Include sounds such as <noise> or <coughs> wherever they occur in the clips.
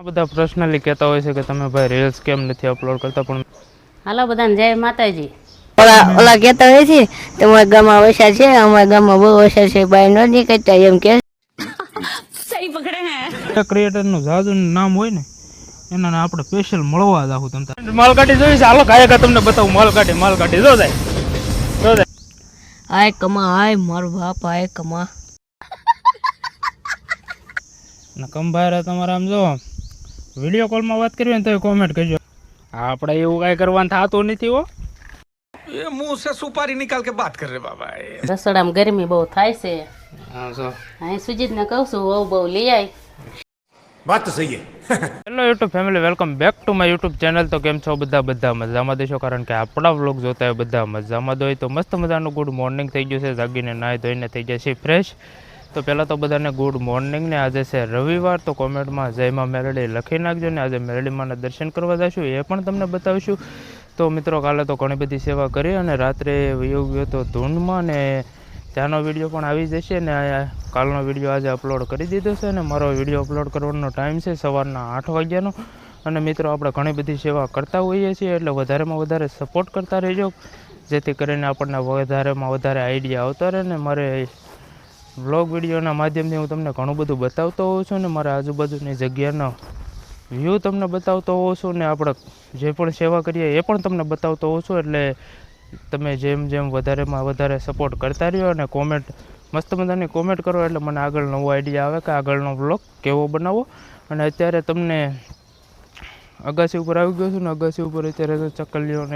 આ બધા પર્સનલી કહેતા હોય છે કે તમે ભાઈ રીલ્સ કેમ નથી અપલોડ કરતા પણ હાલો બધાને જય માતાજી. ઓલા ઓલા કહેતા હોય છે તમારા ગામમાં ઓછા છે અમારા ગામમાં બહુ ઓછા છે બહાર ન નીકળતા એમ કે. ક્રિએટરનું જાદુનું નામ હોય ને એના ને આપણે સ્પેશિયલ મળવા જ આવું તમને માલકાઠી જોઈ છે. હાલો કાયકા તમને બતાવું. માલ કાઢી જો જાય. જો જાય. હાય કમા હાય મારો બાપ હાય કમા. ને કંભારે તમારે આમ જો વીડિયો કોલમાં વાત કરવી તો કોમેન્ટ કરજો. આપણે એવું કઈ કરવાનું થતું નથી હો. કહું છું બહુ બહુ વાત hello YouTube family welcome back to my YouTube channel તો કેમ છો બધા? બધા મજામાં દેશો? કારણ કે આપણા વ્લોગ જોતા હોય બધા મજામાં હોય. તો મસ્ત મજાનું ગુડ મોર્નિંગ થઈ ગયું છે. જાગીને નાહી ધોઈને થઈ જશે ફ્રેશ તો પહેલાં તો બધાને ગુડ મોર્નિંગ ને આજે છે રવિવાર, તો કોમેન્ટમાં જયમાં મેલડી લખી નાખજો ને આજે મેરડીમાંના દર્શન કરવા જશું, એ પણ તમને બતાવીશું. તો મિત્રો, કાલે તો ઘણી બધી સેવા કરી અને રાત્રે વયો ગયો તો ધૂંઢમાં ને ત્યાંનો વીડિયો પણ આવી જશે ને કાલનો વીડિયો આજે અપલોડ કરી દીધો છે અને મારો વીડિયો અપલોડ કરવાનો ટાઈમ છે સવારના આઠ વાગ્યાનો. અને મિત્રો, આપણે ઘણી બધી સેવા કરતા હોઈએ છીએ, એટલે વધારેમાં વધારે સપોર્ટ કરતા રહેજો. જેથી કરીને આપણને વધારેમાં વધારે આઈડિયા આવતા રહે ને મારે વ્લોગ વિડીયોના માધ્યમથી હું તમને ઘણું બધું બતાવતો હોઉં છું ને મારા આજુબાજુની જગ્યાનો વ્યૂ તમને બતાવતો હોઉં છું ને આપણે જે પણ સેવા કરીએ એ પણ તમને બતાવતો હોઉં છું. એટલે તમે જેમ જેમ વધારેમાં વધારે સપોર્ટ કરતા રહ્યો અને કોમેન્ટ મસ્ત મજાની કોમેન્ટ કરો એટલે મને આગળ નવો આઈડિયા આવે કે આગળનો વ્લોગ કેવો બનાવો અને અત્યારે તમને અગાસી ઉપર આવી ગયો છું ને અગાસી ઉપર અત્યારે તો ચકલીઓ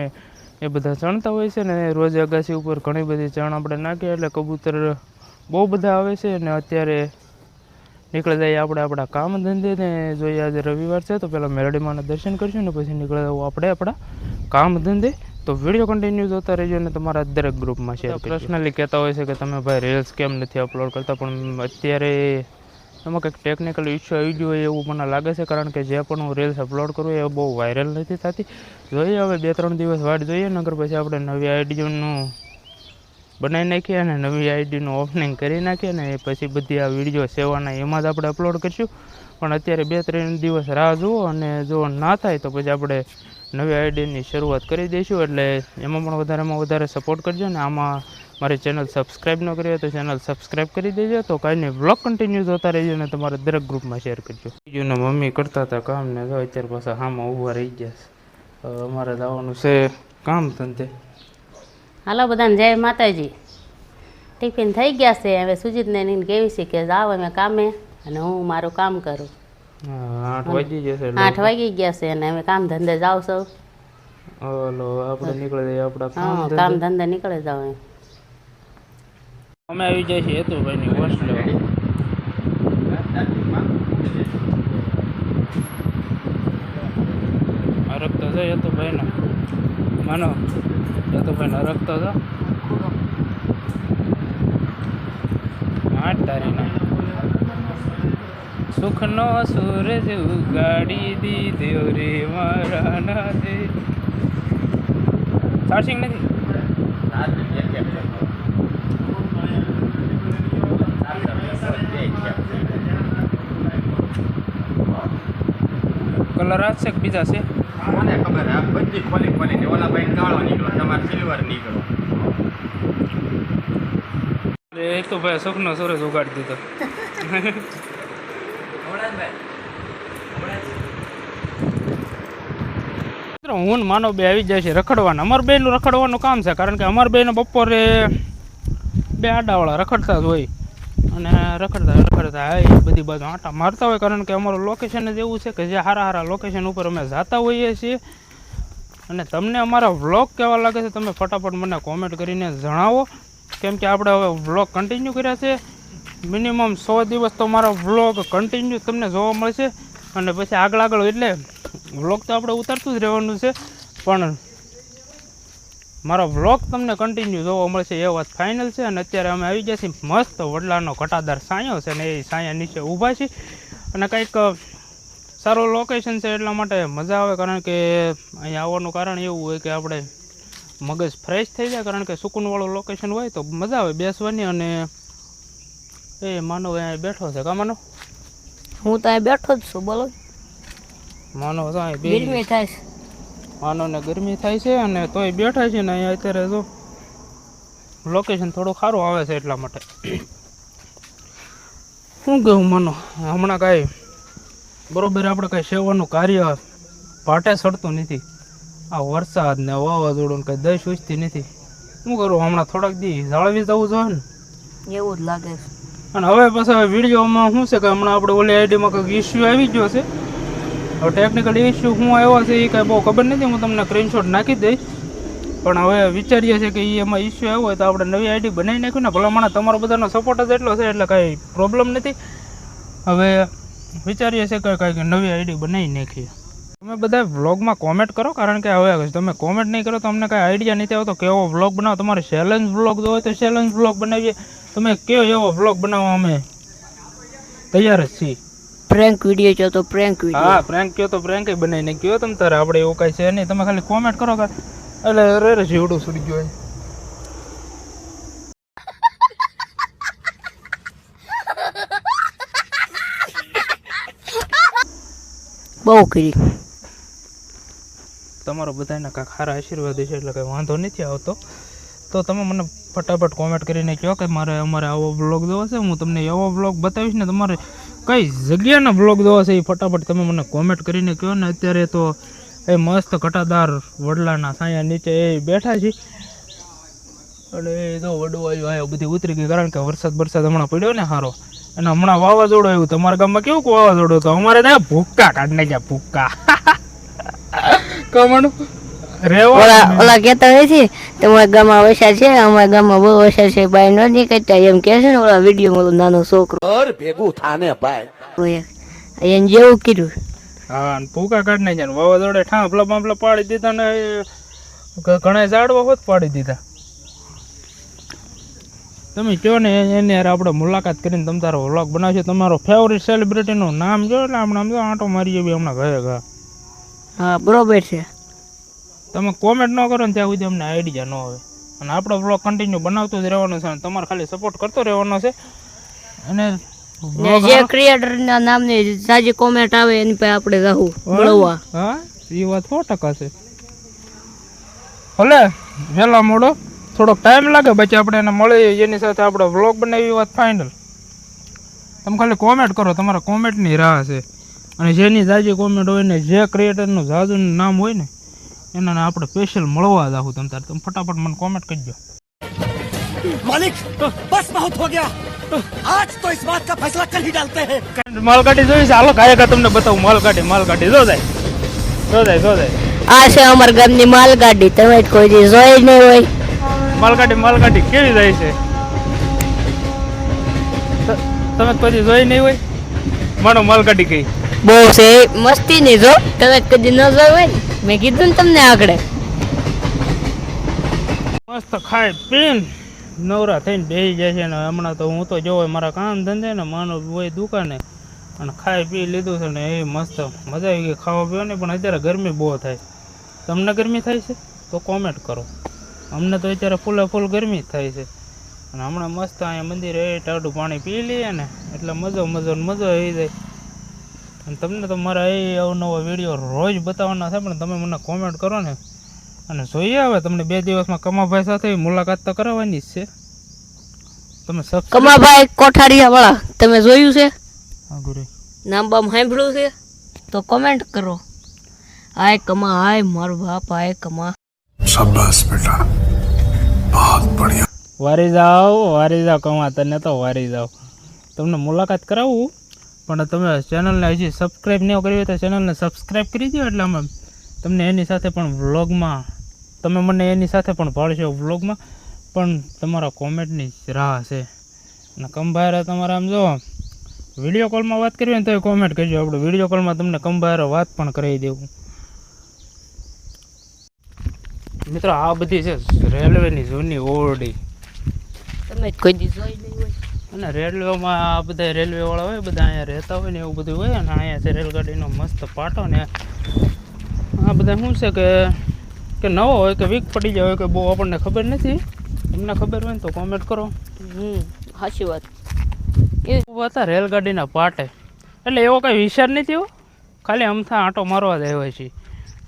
એ બધા ચણતા હોય છે ને રોજ અગાસી ઉપર ઘણી બધી ચણ આપણે નાખીએ એટલે કબૂતર બહુ બધા આવે છે અને અત્યારે નીકળી જાય આપણે આપણા કામ ધંધે ને જોઈએ આજે રવિવાર છે તો પહેલાં મેરડીમાંના દર્શન કરીશું ને પછી નીકળી જવું આપણે આપણા કામ ધંધે તો વીડિયો કન્ટિન્યુ જોતા રહેજો અને તમારા દરેક ગ્રુપમાં છે પર્સનલી કહેતા હોય છે કે તમે ભાઈ રીલ્સ કેમ નથી અપલોડ કરતા પણ અત્યારે એમાં કંઈક ટેકનિકલ ઇસ્યુ આવી ગયું હોય એવું મને લાગે છે કારણ કે જે પણ હું રીલ્સ અપલોડ કરું એ બહુ વાયરલ નથી થતી. જોઈએ હવે બે ત્રણ દિવસ વાટ જોઈએ નગર પછી આપણે નવી આઈડીનું બનાવી નાખીએ અને નવી આઈડીનું ઓપનિંગ કરી નાખીએ ને પછી બધી આ વીડિયો સેવાના એમાં જ આપણે અપલોડ કરીશું. પણ અત્યારે બે ત્રણ દિવસ રાહ જુઓ અને જો ના થાય તો પછી આપણે નવી આઈડીની શરૂઆત કરી દઈશું. એટલે એમાં પણ વધારેમાં વધારે સપોર્ટ કરજો ને આમાં મારી ચેનલ સબસ્ક્રાઈબ ન કરી તો ચેનલ સબસ્ક્રાઈબ કરી દેજો. તો કાંઈ નહીં બ્લોગ કન્ટિન્યુ જોતા રહેજો ને તમારા દરેક ગ્રુપમાં શેર કરજો. બીજું મમ્મી કરતા હતા કામ ને અત્યારે પાછા હામાં ઊભા રહી ગયા અમારે જવાનું છે કામ ધંધે. હાલો બધાને જય માતાજી. ટિફિન થઈ ગયા છે. હવે સુજીતને એને કેવી છે કે જાઓ અમે કામે અને હું મારું કામ કરું. આઠ વાગી જશે આઠ વાગી ગયા છે અને અમે કામ ધંધે જાવ સૌ ઓલો આપણે નીકળે જઈએ આપણા કામ. કામ ધંધે નીકળે જાવ અમે આવી જાય છે હેતુભાઈની હોસ્ટેલ હરકતો છે હેતુભાઈનો. માનો. હરકતો તો આઠ તારીખના. સુખનો સૂરજ ઉગાડી દીધો રે મારા નાથે. ચાર્જિંગ નથી? કલર આ છે બીજા છે? કોને આ બધી ખોલી ખોલીને ઓલા ભાઈ કાળો નીકળો તમારે સિલ્વર નીકળો. એ તો ભાઈ સુખનો સુરજ ઉગાડી દીધો. હું માનો બે આવી જાય છે રખડવાના. અમાર બેનું રખડવાનું કામ છે કારણ કે અમાર બેને બપોરે બે આડાવાળા રખડતા જ હોય. અને રખડતા રખડતા એ બધી બાજુ આંટા મારતા હોય કારણ કે અમારું લોકેશન જ એવું છે કે જે સારા સારા લોકેશન ઉપર અમે જતા હોઈએ છીએ. અને તમને અમારા વ્લોગ કેવા લાગે છે તમે ફટાફટ મને કોમેન્ટ કરીને જણાવો. કેમ કે આપણે હવે વ્લોગ કન્ટિન્યુ કર્યા છે. મિનિમમ સો દિવસ તો મારો વ્લોગ કન્ટિન્યુ તમને જોવા મળશે. અને પછી આગળ આગળ એટલે વ્લોગ તો આપણે ઉતારતું જ રહેવાનું છે. પણ મારો વ્લોગ તમને કન્ટિન્યુ જોવા મળશે એ વાત ફાઇનલ છે. અને અત્યારે અમે આવી ગયા છીએ મસ્ત વડલાનો ઘટાદાર સાયો છે ને એ સાયા નીચે ઊભા છીએ. અને કંઈક સારું લોકેશન છે એટલા માટે મજા આવે કારણ કે અહીંયા આવવાનું કારણ એવું હોય કે આપણે મગજ ફ્રેશ થઈ જાય કારણ કે સુકૂનવાળું લોકેશન હોય તો મજા આવે બેસવાની અને એ માનવ અહીંયા બેઠો છે. કા માનવ? હું તો અહીં બેઠો જ છું બોલો. માનો તો અહીં ગરમી થાય છે. માનવને ગરમી થાય છે અને તોય બેઠા છે ને અહીંયા અત્યારે જો લોકેશન થોડું સારું આવે છે એટલા માટે. <coughs> શું કહું માનો હમણાં કાંઈ બરોબર આપણે કંઈ સેવાનું કાર્ય પાટે સડતું નથી. આ વરસાદ ને વાવાઝોડું કંઈ દઈ સૂચતી નથી. શું કરું હમણાં થોડાક દી જાળવી જવું જોઈએ ને? એવું જ લાગે છે. અને હવે પાછા વિડીયોમાં શું છે કે હમણાં આપણે ઓલી આઈડીમાં કંઈક ઇસ્યુ આવી ગયો છે. હવે ટેકનિકલ ઇસ્યુ શું આવ્યો છે એ કાંઈ બહુ ખબર નથી હું તમને સ્ક્રીનશોટ નાખી દઈશ. પણ હવે વિચારીએ છીએ કે એમાં ઇસ્યુ આવ્યો હોય તો આપણે નવી આઈડી બનાવી નાખ્યું ને. ભલામણ તમારો બધાનો સપોર્ટ જ એટલો છે એટલે કાંઈ પ્રોબ્લેમ નથી. હવે વિચારીએ છીએ કે કંઈક નવી આઈડી બનાવી નાખીએ. તમે બધા વ્લોગમાં કોમેન્ટ કરો કારણ કે હવે તમે કોમેન્ટ નહીં કરો તો અમને કાંઈ આઈડિયા નથી આવતો કેવો વ્લોગ બનાવો. તમારે ચેલેન્જ વ્લોગ જો હોય તો ચેલેન્જ વ્લોગ બનાવીએ. તમે કેવો એવો વ્લોગ બનાવવા અમે? તૈયાર જ છીએ. પ્રેન્ક વીડિયો છો તો પ્રેન્ક વીડિયો હા પ્રેન્ક કયો તો પ્રેન્ક બનાવીને કયો તમે તારે આપણે એવું કાંઈ છે નહીં. તમે ખાલી કોમેન્ટ કરો એટલે રે જીવડું સુડી ગયો બહુ કરી. તમારો બધાના કાંક સારા આશીર્વાદ છે એટલે કંઈ વાંધો નથી આવતો. તો તમે મને ફટાફટ કોમેન્ટ કરીને કહો કે મારે અમારે આવો બ્લોગ જોવો છે. હું તમને એવો બ્લોગ બતાવીશ ને તમારે કઈ જગ્યાના બ્લોગ જોવો છે એ ફટાફટ તમે મને કોમેન્ટ કરીને કહો ને અત્યારે તો એ મસ્ત ઘટાદાર વડલાના સાયા નીચે એ બેઠા છે. અને એ તો વડવા આવ્યો બધી ઉતરી ગઈ કારણ કે વરસાદ વરસાદ હમણાં પડ્યો ને સારો અને હમણાં વાવાઝોડું આવ્યું તમારા ગામમાં કેવું વાવાઝોડું હતું? અમારે ત્યાં ભૂક્કા કાઢ નાખ્યા ભૂક્કા. કમણ રેવા ઓલા ઓલા કહેતા હોય છે તમારા ગામમાં વરસાદ છે અમારા ગામમાં બહુ વરસાદ છે ભાઈ ન નીકળતા. એમ કે છે ને ઓલા વીડિયો માં નાનો છોકરો. ભેગું થાને ભાઈ. એને જેવું કીધું. હા અને ભૂકા કાઢ નાખ્યા વાવાઝોડે ઠાંપલા બાંપલા પાડી દીધા ને ઘણા ઝાડવા હોત પાડી દીધા. તમે કહો ને એની યાર આપણે મુલાકાત કરીને તમે તારો વ્લોગ બનાવશો. તમારો ફેવરિટ સેલિબ્રિટીનું નામ જો એટલે આપણે આમ તો આંટો મારી બી હમણાં ઘરે ઘા હા બરોબર છે. તમે કોમેન્ટ ન કરો ને ત્યાં સુધી અમને આઈડિયા ન આવે. અને આપણો વ્લોગ કન્ટિન્યુ બનાવતો જ રહેવાનો છે અને તમારે ખાલી સપોર્ટ કરતો રહેવાનો છે. અને જે ક્રિએટરના નામની સાજી કોમેન્ટ આવે એની પાસે આપણે જાવું મળવા. હા? એ વાત સો ટકા છે. ભલે વહેલા મોડો. થોડોક ટાઈમ લાગે પછી આપણે એને મળી એની સાથે આપણે વ્લોગ બનાવી વાત ફાઇનલ તમે ખાલી કોમેન્ટ કરો તમારા કોમેન્ટની રાહ છે. અને જેની જાજી કોમેન્ટ હોય ને જે ક્રિએટરનું જાજુનું નામ હોય ને એને આપણે સ્પેશિયલ મળવા જાહું તમે તાર. તમે ફટાફટ મને કોમેન્ટ કરજો માલિક બસ બહુત હો ગયા આજ તો ઇસ બાત કા ફેસલા કલ હી ડાલતે હૈ. માલકાટી જોઈ હાલો કાયકા તમને બતાવું. માલગાડી માલગાડી જો જાય. જો જાય જો જાય. આ છે અમાર ગામની માલગાડી. તમે કોઈ જોઈ નહીં હોય. માલગાડી માલગાડી કેવી જાય છે? તમે પછી જોઈ નહીં હોય? માનો માલગાડી કઈ? બહુ છે. મસ્તી નહીં જો. તમે કદી ન જોઈ હોય ને મેં કીધું ને તમને આગળ. મસ્ત ખાઈ પીન. નવરા થઈને બેસી જાય છે ને હમણાં તો હું તો જોવો મારા કામ ધંધે ને માનો હોય દુકાને. અને ખાઈ પી લીધું છે ને એ મસ્ત મજા આવી ગઈ. ખાવા પીવાની પણ અત્યારે ગરમી બહુ થાય. તમને ગરમી થાય છે? તો કોમેન્ટ કરો. અમને તો અત્યારે ફૂલે ફૂલ ગરમી જ થાય છે. અને હમણાં મસ્ત અહીંયા મંદિરે એ ટાઢું પાણી પી લઈએ ને એટલે મજો મજો ને મજો આવી જાય. અને તમને તો મારા એ અવનવો વીડિયો રોજ બતાવવાના છે પણ તમે મને કોમેન્ટ કરો ને. અને જોઈએ હવે તમને બે દિવસમાં કમાભાઈ સાથે મુલાકાત તો કરાવવાની જ છે. તમે સબ કમાભાઈ કોઠારીયા વાળા તમે જોયું છે? હા ગુરુ નામ બામ સાંભળ્યું છે? તો કોમેન્ટ કરો. હાય કમા હાય મારો બાપ હાય કમા. વારી જાઓ વારી જાઓ કમા તને તો વારી જાઓ. તમને મુલાકાત કરાવું? પણ તમે ચેનલને હજી સબસ્ક્રાઈબ નહીં કરી હોય તો ચેનલને સબસ્ક્રાઈબ કરી દો એટલે અમે તમને એની સાથે પણ વ્લોગમાં તમે મને એની સાથે પણ ભાળશો વ્લોગમાં પણ તમારા કોમેન્ટની જ રાહ છે. અને કંભાયરા તમારે આમ જો વીડિયો કોલમાં વાત કરવી ને તો કોમેન્ટ કરજો. આપણે વીડિયો કોલમાં તમને કંભાયરો વાત પણ કરાવી દેવું. મિત્રો આ બધી છે રેલવેની જૂની ઓરડી. તમે કોઈ દી જોઈ નહીં હોય. અને રેલવેમાં આ બધા રેલવેવાળા હોય બધા અહીંયા રહેતા હોય ને એવું બધું હોય અને અહીંયા છે રેલગાડીનો મસ્ત પાટો ને આ બધા શું છે કે કે નવો હોય કે વીક પડી જાય હોય કે બહુ આપણને ખબર નથી. તમને ખબર હોય ને તો કોમેન્ટ કરો. હમ સાચી વાત. એ હતા રેલગાડીના પાટે. એટલે એવો કાંઈ વિચાર નથી ખાલી અમથા આંટો મારવા જ આવ્યા છીએ.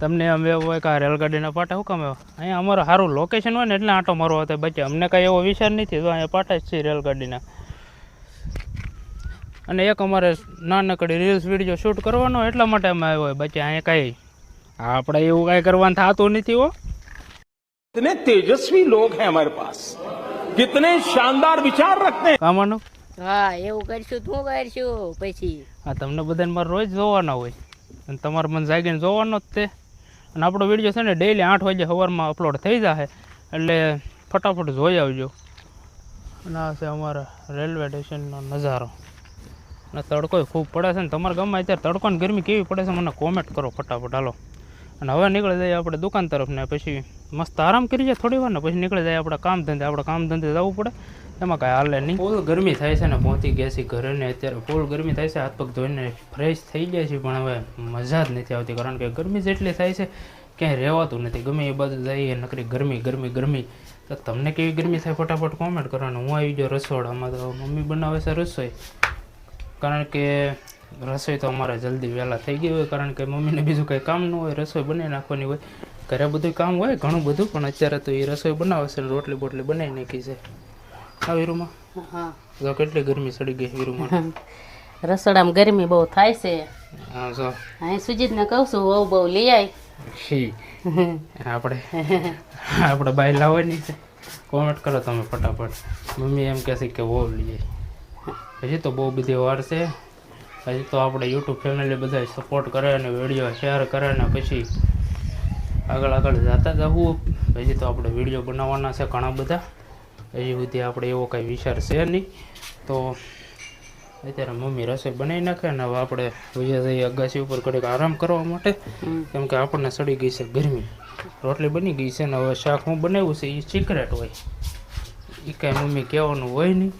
તમને એમ એવું હોય કે આ રેલગાડીના પાટા શું કામ આવ્યા અહીંયા અમારું સારું લોકેશન હોય ને એટલે આંટો મારવા હતા બચ્ચા અમને કાંઈ એવો વિચાર નથી તો અહીંયા પાટા જ છે રેલગાડીના અને એક અમારે નાનકડી રીલ્સ વિડીયો શૂટ કરવાનો એટલા માટે અમે આવ્યો હોય બચ્ચા અહીંયા કાંઈ આપણે એવું કાંઈ કરવાનું થતું નથી હો कितने तेजस्वी लोग हैं हमारे पास कितने शानदार विचार रखते हैं કામવાનું હા એવું કરશું તું કરશું પછી હા તમને બધાને મારે રોજ જોવાના હોય અને તમારે મને જાગીને જોવાનો જ તે અને આપણો વીડિયો છે ને ડેઈલી આઠ વાગે સવારમાં અપલોડ થઈ જશે એટલે ફટાફટ જોઈ આવજો. અને આ છે અમારા રેલવે સ્ટેશનનો નજારો. અને તડકો ખૂબ પડે છે ને, તમારા ગામમાં અત્યારે તડકો ગરમી કેવી પડે છે મને કોમેન્ટ કરો ફટાફટ, હાલો. અને હવે નીકળી જાય આપણે દુકાન તરફ ને પછી મસ્ત આરામ કરી જાય થોડી વાર ને પછી નીકળી જાય આપણે કામ ધંધે. આપણે કામ ધંધે જવું પડે. એમાં કાંઈ હાલે નહીં. ફૂલ ગરમી થાય છે ને, પહોંચી ગયા છે ઘરે ને અત્યારે. ફૂલ ગરમી થાય છે, હાથ પગ ધોઈને ફ્રેશ થઈ ગયા છે પણ હવે મજા જ નથી આવતી, કારણ કે ગરમી જેટલી થાય છે, ક્યાંય રહેવાતું નથી. ગમે એ બાજુ જઈએ નકરી ગરમી ગરમી ગરમી. તો તમને કેવી ગરમી થાય ફટાફટ કોમેન્ટ કરવાનું. હું આવી ગયો રસોડામાં, તો મમ્મી બનાવે છે રસોઈ. કારણ કે રસોઈ તો અમારે જલ્દી વહેલા થઈ ગઈ હોય કારણ કે મમ્મીને બીજું કંઈ કામ ન હોય રસોઈ બનાવી નાખવાની હોય. ઘરે બધું કામ હોય ઘણું બધું પણ અત્યારે તો એ રસોઈ બનાવે છે રોટલી બોટલી બનાવી નાખી છે. હા વીરુમાં? હા. જો કેટલી ગરમી ચડી ગઈ વીરુમાં. રસોડામાં ગરમી બહુ થાય છે. હા જો. અહીં સુજીતને કહું છું બહુ બહુ લઈ આવી આપણે <laughs> આપણે બાઈ લાવવાની છે. કોમેન્ટ કરો તમે ફટાફટ. મમ્મી એમ કહેશે કે બહુ લઈએ હજી તો બહુ બધી વાર છે. હજી તો આપણે યુટ્યુબ ફેમિલી બધા સપોર્ટ કરે અને વીડિયો શેર કરે ને પછી આગળ આગળ જતા જવું. હજી તો આપણે વીડિયો બનાવવાના છે ઘણા બધા. હજી સુધી આપણે એવો કાંઈ વિચાર છે નહીં. તો અત્યારે મમ્મી રસોઈ બનાવી નાખે ને હવે આપણે વિજયભાઈ અગાસી ઉપર ઘડીક આરામ કરવા માટે. કેમ કે આપણને સડી ગઈ છે ગરમી. રોટલી બની ગઈ છે ને હવે શાક હું બનાવ્યું છે એ સિક્રેટ હોય. એ કાંઈ મમ્મી કહેવાનું હોય નહીં.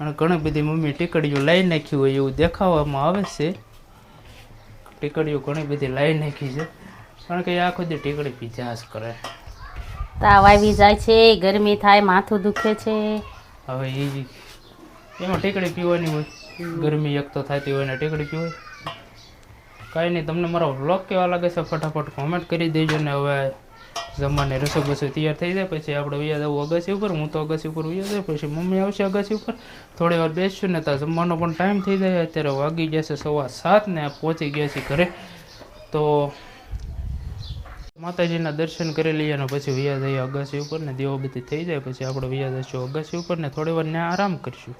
અને ઘણી બધી મમ્મી ટીકડીઓ લાવી નાખી હોય એવું દેખાવામાં આવે છે. ટીકડીઓ ઘણી બધી લાવી નાખી છે. કારણ કે આખો દી ટીકડી પીઝા જ કરે. તાવ આવી જાય છે ગરમી થાય માથું દુખે છે. હવે એ એમાં ટીકડી પીવાની હોય. ગરમી એક તો થતી હોય ને ટીકડી પીવાય. કાંઈ નહીં તમને મારો વ્લોગ કેવા લાગે છે ફટાફટ કોમેન્ટ કરી દેજો ને હવે જમવાની રસોઈ બસોઈ તૈયાર થઈ જાય, પછી આપણે વૈયા જવું અગાસી ઉપર, હું તો અગાસી ઉપર વૈયા જાય પછી મમ્મી આવશે અગાસી ઉપર. થોડી વાર બેસશું ને ત્યાં જમવાનો પણ ટાઈમ થઈ જાય, અત્યારે વાગી ગયા છે સવા સાત ને પહોંચી ગયા છે ઘરે. તો માતાજીના દર્શન કરી લઈએ અને પછી વૈયા જઈએ અગાસી ઉપર ને દીવાબત્તી થઈ જાય, પછી આપણે વૈયા જઈશું અગાસી ઉપર ને થોડી વાર ને આરામ કરીશું.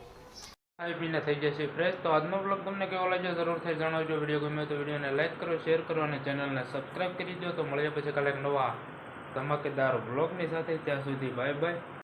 ખાઈ પીને થઈ જશે ફ્રેશ. તો આજનો બ્લોગ તમને કેવો લાગ્યો જરૂરથી જણાવજો. વીડિયો ગમે તો વિડીયોને લાઈક કરો, શેર કરો અને ચેનલને સબસ્ક્રાઈબ કરી દો તો મળીએ પછી કાલે નવા ધમાકેદાર બ્લોગની સાથે ત્યાં સુધી બાય બાય